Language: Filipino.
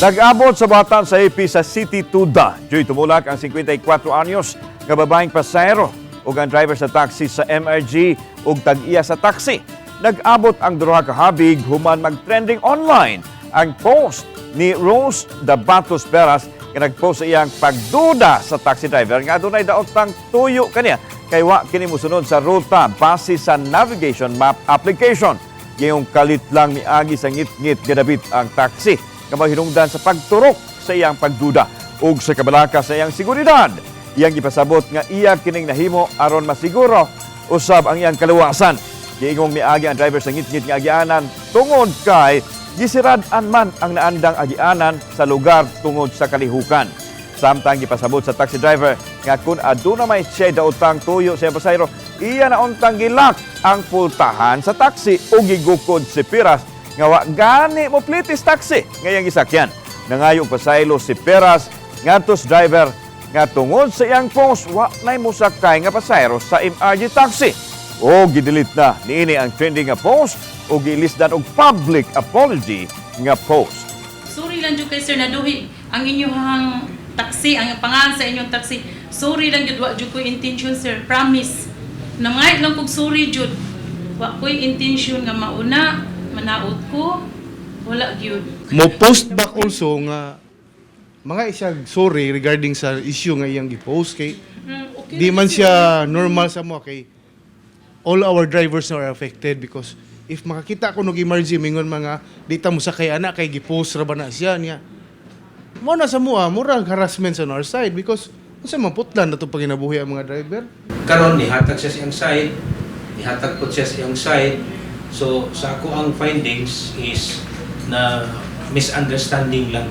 Nag-abot sa batan sa AP sa City Tuda. Joy tumulak ang 54 anyos nga babaeng pasahero ug ang driver sa taxi sa MRG ug tag-iya sa taxi. Nag-abot ang duha ka habig human mag-trending online ang post ni Rose Dabatos Beras nga nagpost sa iyang pagduda sa taxi driver nga adunay daotang tuyo kaniya kay wa kini mosunod sa ruta base sa navigation map application. Ngayong kalit lang ni Agi sa ngit-ngit ang taxi nga mahinungdan sa pagturok sa iyang pagduda ug sa kabalaka sa iyang seguridad. Iyang ipasabot nga iya kining nahimo aron masiguro usab ang iyang kaluwasan. Giingong miagi ang driver sa ngit-ngit nga agianan tungod kay gisirad-an man ang naandang agianan sa lugar tungod sa kalihukan. Samtang gipasabot sa taxi driver nga kung aduna may siya daotang tuyo sa pasayro, iya na untang gilak ang pultahan sa taxi o gigukod si Piras nga wa gani mo plitis taxi ngayang gisakyan. Nangayo og pasaylo si Piras ngadtos driver nga tungod sa iyang post wa nay musakay nga pasayro sa MRG taxi. O gidelete na niini ang trending nga post o gilisdan og public apology nga post. Sorry lang jud kay sir naduhi ang inyong taxi, ang pangalan sa inyong taxi. Sorry lang jud wa jud ko intention sir, promise. Nangay lang kog sorry jud. Wa ko'y intention nga mauna, manaot ko. Wala gyud. mo post back also nga mga isang sorry regarding sa issue nga iyang gi-post kay Mm, okay di man siya normal sa mo kay all our drivers na are affected because if makakita ko nog emergency mingon mga dita mo sa kay anak kay gi-post ra ba na siya niya mo na sa mo ah, murag harassment sa our side because unsa man putlan na to paginabuhi ang mga driver karon nihatag siya sa iyang side nihatag po siya sa iyang side so sa ako ang findings is na misunderstanding lang